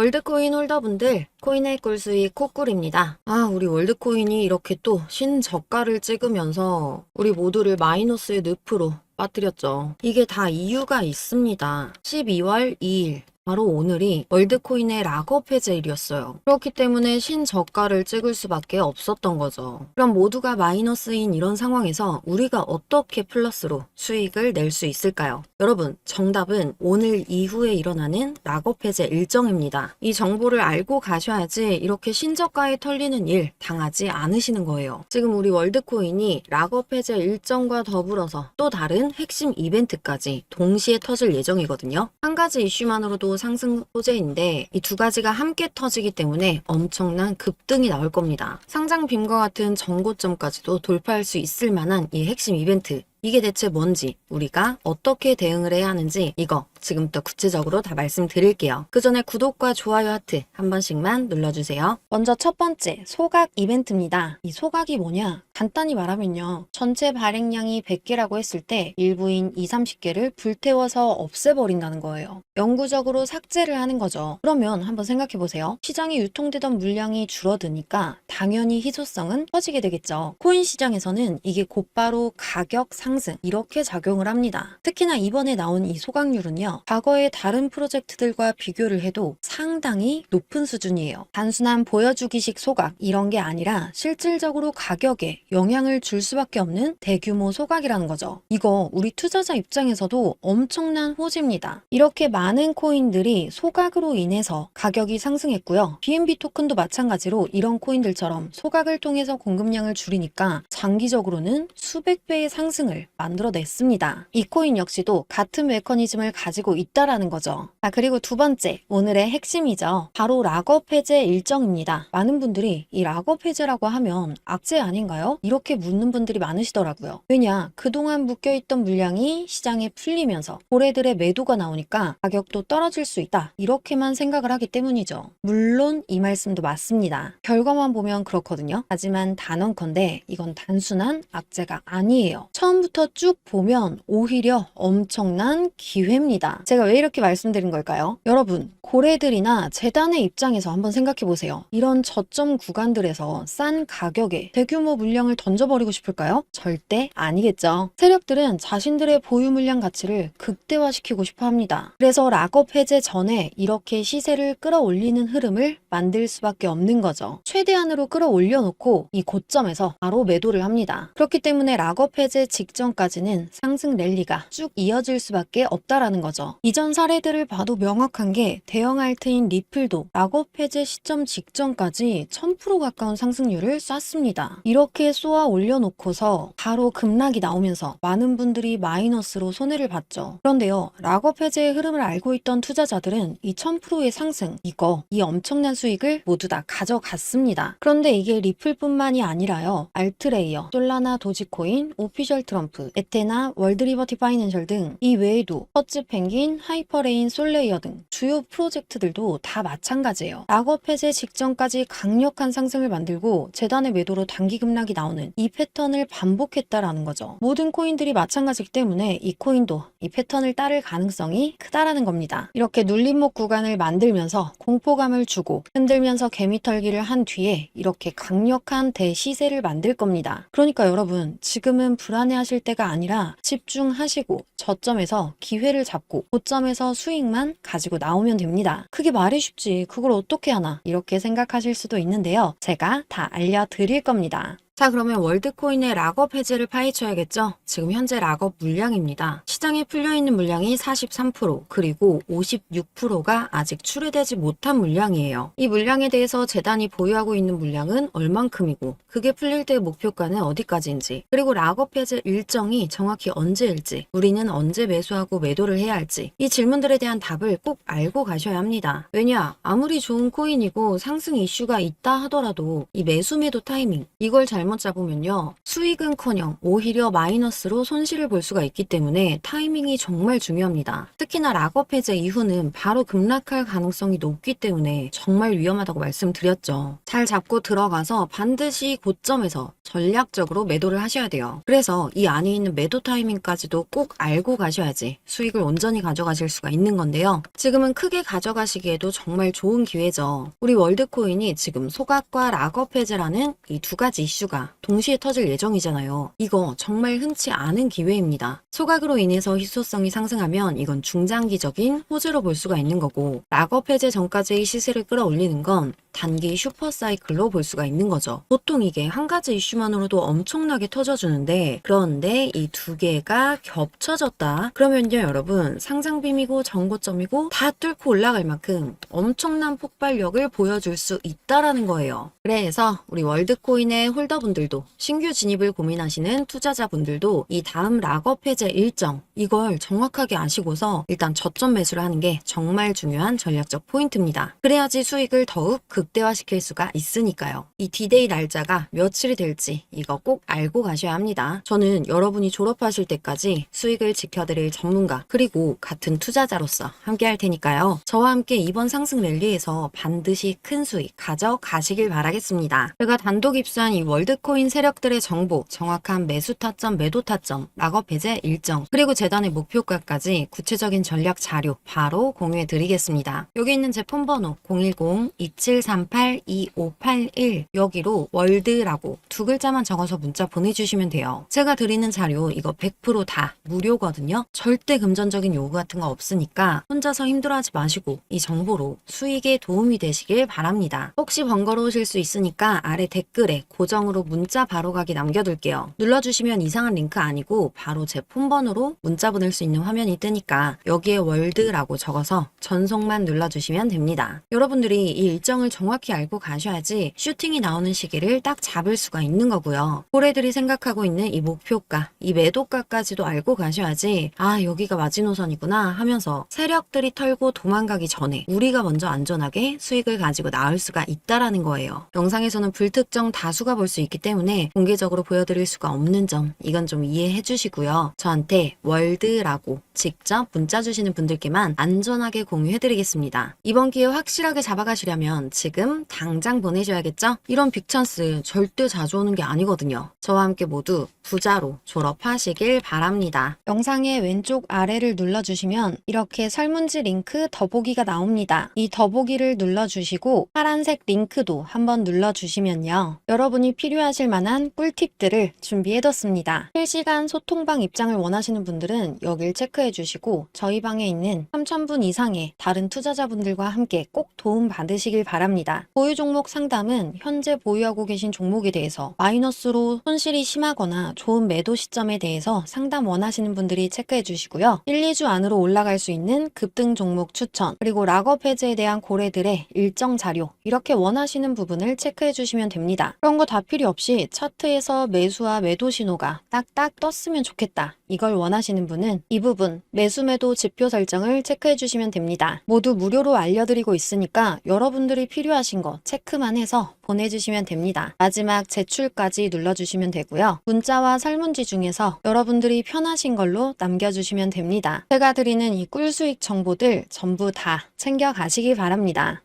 월드코인 홀더분들, 코인의 꿀수익 코꿀입니다. 아, 우리 월드코인이 이렇게 또 신저가를 찍으면서 우리 모두를 마이너스의 늪으로 빠뜨렸죠. 이게 다 이유가 있습니다. 12월 2일. 바로 오늘이 월드코인의 락업 해제일이었어요. 그렇기 때문에 신저가를 찍을 수밖에 없었던 거죠. 그럼 모두가 마이너스인 이런 상황에서 우리가 어떻게 플러스로 수익을 낼 수 있을까요? 여러분, 정답은 오늘 이후에 일어나는 락업 해제 일정입니다. 이 정보를 알고 가셔야지 이렇게 신저가에 털리는 일 당하지 않으시는 거예요. 지금 우리 월드코인이 락업 해제 일정과 더불어서 또 다른 핵심 이벤트까지 동시에 터질 예정이거든요. 한 가지 이슈만으로도 상승 소재인데 이 두 가지가 함께 터지기 때문에 엄청난 급등이 나올 겁니다. 상장 빔과 같은 정고점까지도 돌파할 수 있을 만한 이 핵심 이벤트 이게 대체 뭔지, 우리가 어떻게 대응을 해야 하는지 이거 지금부터 구체적으로 다 말씀드릴게요. 그 전에 구독과 좋아요 하트 한 번씩만 눌러주세요. 먼저 첫 번째, 소각 이벤트입니다. 이 소각이 뭐냐? 간단히 말하면요. 전체 발행량이 100개라고 했을 때 일부인 2, 30개를 불태워서 없애버린다는 거예요. 영구적으로 삭제를 하는 거죠. 그러면 한번 생각해 보세요. 시장에 유통되던 물량이 줄어드니까 당연히 희소성은 커지게 되겠죠. 코인 시장에서는 이게 곧바로 가격 상승 이렇게 작용을 합니다. 특히나 이번에 나온 이 소각률은요. 과거의 다른 프로젝트들과 비교를 해도 상당히 높은 수준이에요. 단순한 보여주기식 소각 이런 게 아니라 실질적으로 가격에 영향을 줄 수밖에 없는 대규모 소각이라는 거죠. 이거 우리 투자자 입장에서도 엄청난 호재입니다. 이렇게 많은 코인들이 소각으로 인해서 가격이 상승했고요. BNB 토큰도 마찬가지로 이런 코인들처럼 소각을 통해서 공급량을 줄이니까 장기적으로는 수백 배의 상승을 만들어냈습니다. 이 코인 역시도 같은 메커니즘을 가지고 있다라는 거죠. 아, 그리고 두 번째, 오늘의 핵심이죠. 바로 락업 해제 일정입니다. 많은 분들이 이 락업 해제라고 하면 악재 아닌가요? 이렇게 묻는 분들이 많으시더라고요. 왜냐, 그동안 묶여있던 물량이 시장에 풀리면서 고래들의 매도가 나오니까 가격도 떨어질 수 있다. 이렇게만 생각을 하기 때문이죠. 물론 이 말씀도 맞습니다. 결과만 보면 그렇거든요. 하지만 단언컨대 이건 단순한 악재가 아니에요. 처음부터 쭉 보면 오히려 엄청난 기회입니다. 제가 왜 이렇게 말씀드린 걸까요? 여러분, 고래들이나 재단의 입장에서 한번 생각해 보세요. 이런 저점 구간들에서 싼 가격에 대규모 물량을 던져버리고 싶을까요? 절대 아니겠죠. 세력들은 자신들의 보유 물량 가치를 극대화시키고 싶어 합니다. 그래서 락업 해제 전에 이렇게 시세를 끌어올리는 흐름을 만들 수밖에 없는 거죠. 최대한으로 끌어올려 놓고 이 고점에서 바로 매도를 합니다. 그렇기 때문에 락업 해제 직전 까지는 상승 랠리가 쭉 이어질 수밖에 없다라는 거죠. 이전 사례들을 봐도 명확한 게 대형 알트인 리플도 락업 해제 시점 직전까지 1000% 가까운 상승률을 쐈습니다. 이렇게 쏘아 올려놓고서 바로 급락이 나오면서 많은 분들이 마이너스로 손해를 봤죠. 그런데요, 락업 해제의 흐름을 알고 있던 투자자들은 이 1000%의 상승, 이거, 이 엄청난 수익을 모두 다 가져갔습니다. 그런데 이게 리플뿐만이 아니라요, 알트레이어, 솔라나 도지코인, 오피셜 트럼프, 에테나, 월드리버티 파이낸셜 등 이 외에도 퍼츠 펭귄, 하이퍼레인, 솔레이어 등 주요 프로젝트들도 다 마찬가지예요. 락업 해제 직전까지 강력한 상승을 만들고 재단의 매도로 단기 급락이 나오는 이 패턴을 반복했다라는 거죠. 모든 코인들이 마찬가지기 때문에 이 코인도 이 패턴을 따를 가능성이 크다라는 겁니다. 이렇게 눌림목 구간을 만들면서 공포감을 주고 흔들면서 개미털기를 한 뒤에 이렇게 강력한 대시세를 만들 겁니다. 그러니까 여러분 지금은 불안해하 실 때가 아니라 집중하시고 저점에서 기회를 잡고 고점에서 수익만 가지고 나오면 됩니다. 그게 말이 쉽지 그걸 어떻게 하나 이렇게 생각하실 수도 있는데요. 제가 다 알려드릴 겁니다. 자, 그러면 월드코인의 락업 해제를 파헤쳐야겠죠? 지금 현재 락업 물량입니다. 시장에 풀려있는 물량이 43%, 그리고 56%가 아직 출회되지 못한 물량이에요. 이 물량에 대해서 재단이 보유하고 있는 물량은 얼만큼이고, 그게 풀릴 때의 목표가는 어디까지인지, 그리고 락업 해제 일정이 정확히 언제일지, 우리는 언제 매수하고 매도를 해야 할지, 이 질문들에 대한 답을 꼭 알고 가셔야 합니다. 왜냐, 아무리 좋은 코인이고 상승 이슈가 있다 하더라도 이 매수 매도 타이밍, 이걸 잘못 잘못 잡으면요. 수익은커녕 오히려 마이너스로 손실을 볼 수가 있기 때문에 타이밍이 정말 중요합니다. 특히나 락업 해제 이후는 바로 급락할 가능성이 높기 때문에 정말 위험하다고 말씀드렸죠. 잘 잡고 들어가서 반드시 고점에서 전략적으로 매도를 하셔야 돼요. 그래서 이 안에 있는 매도 타이밍까지도 꼭 알고 가셔야지 수익을 온전히 가져가실 수가 있는 건데요. 지금은 크게 가져가시기에도 정말 좋은 기회죠. 우리 월드코인이 지금 소각과 락업 해제라는 이 두 가지 이슈가 동시에 터질 예정이잖아요. 이거 정말 흔치 않은 기회입니다. 소각으로 인해서 희소성이 상승하면 이건 중장기적인 호재로 볼 수가 있는 거고 락업 해제 전까지의 시세를 끌어올리는 건 단기 슈퍼 사이클로 볼 수가 있는 거죠. 보통 이게 한 가지 이슈만으로도 엄청나게 터져주는데 그런데 이 두 개가 겹쳐졌다. 그러면요 여러분 상장빔이고 정고점이고 다 뚫고 올라갈 만큼 엄청난 폭발력을 보여줄 수 있다라는 거예요. 그래서 우리 월드코인의 홀더분들도 신규 진입을 고민하시는 투자자분들도 이 다음 락업 해제 일정 이걸 정확하게 아시고서 일단 저점 매수를 하는 게 정말 중요한 전략적 포인트입니다. 그래야지 수익을 더욱 극 대화시킬 수가 있으니까요. 이 디데이 날짜가 며칠이 될지 이거 꼭 알고 가셔야 합니다. 저는 여러분이 졸업하실 때까지 수익을 지켜드릴 전문가 그리고 같은 투자자로서 함께 할 테니까요. 저와 함께 이번 상승 랠리에서 반드시 큰 수익 가져가시길 바라겠습니다. 제가 단독 입수한 이 월드코인 세력들의 정보, 정확한 매수 타점, 매도 타점, 락업 해제 일정, 그리고 재단의 목표가까지 구체적인 전략 자료 바로 공유해 드리겠습니다. 여기 있는 제 폰번호 010-2738-2581 여기로 월드라고 두 글자만 적어서 문자 보내주시면 돼요. 제가 드리는 자료 이거 100%다 무료거든요. 절대 금전적인 요구 같은 거 없으니까 혼자서 힘들어하지 마시고 이 정보로 수익에 도움이 되시길 바랍니다. 혹시 번거로우실 수 있으니까 아래 댓글에 고정으로 문자 바로 가기 남겨둘게요. 눌러주시면 이상한 링크 아니고 바로 제 폰번호로 문자 보낼 수 있는 화면이 뜨니까 여기에 월드라고 적어서 전송만 눌러주시면 됩니다. 여러분들이 이 일정을 정확 히 알고 가셔야지 슈팅이 나오는 시기를 딱 잡을 수가 있는 거고요. 고래들이 생각하고 있는 이 목표가, 이 매도가까지도 알고 가셔야지 아 여기가 마지노선이구나 하면서 세력들이 털고 도망가기 전에 우리가 먼저 안전하게 수익을 가지고 나올 수가 있다라는 거예요. 영상에서는 불특정 다수가 볼 수 있기 때문에 공개적으로 보여드릴 수가 없는 점 이건 좀 이해해 주시고요. 저한테 월드라고 직접 문자 주시는 분들께만 안전하게 공유해 드리겠습니다. 이번 기회 확실하게 잡아가시려면 지금 당장 보내셔야겠죠? 이런 빅찬스 절대 자주 오는 게 아니거든요. 저와 함께 모두 부자로 졸업하시길 바랍니다. 영상의 왼쪽 아래를 눌러주시면 이렇게 설문지 링크 더보기가 나옵니다. 이 더보기를 눌러주시고 파란색 링크도 한번 눌러주시면요. 여러분이 필요하실 만한 꿀팁들을 준비해뒀습니다. 실시간 소통방 입장을 원하시는 분들은 여길 체크해주시고 저희 방에 있는 3,000분 이상의 다른 투자자분들과 함께 꼭 도움 받으시길 바랍 니다. 보유 종목 상담은 현재 보유하고 계신 종목에 대해서 마이너스로 손실이 심하거나 좋은 매도 시점에 대해서 상담 원하시는 분들이 체크해 주시고요. 1, 2주 안으로 올라갈 수 있는 급등 종목 추천, 그리고 락업 해제에 대한 고래들의 일정 자료, 이렇게 원하시는 부분을 체크해 주시면 됩니다. 그런 거 다 필요 없이 차트에서 매수와 매도 신호가 딱딱 떴으면 좋겠다. 이걸 원하시는 분은 이 부분 매수 매도 지표 설정을 체크해 주시면 됩니다. 모두 무료로 알려드리고 있으니까 여러분들이 필요하신 거 체크만 해서 보내주시면 됩니다. 마지막 제출까지 눌러주시면 되고요. 문자와 설문지 중에서 여러분들이 편하신 걸로 남겨주시면 됩니다. 제가 드리는 이 꿀수익 정보들 전부 다 챙겨가시기 바랍니다.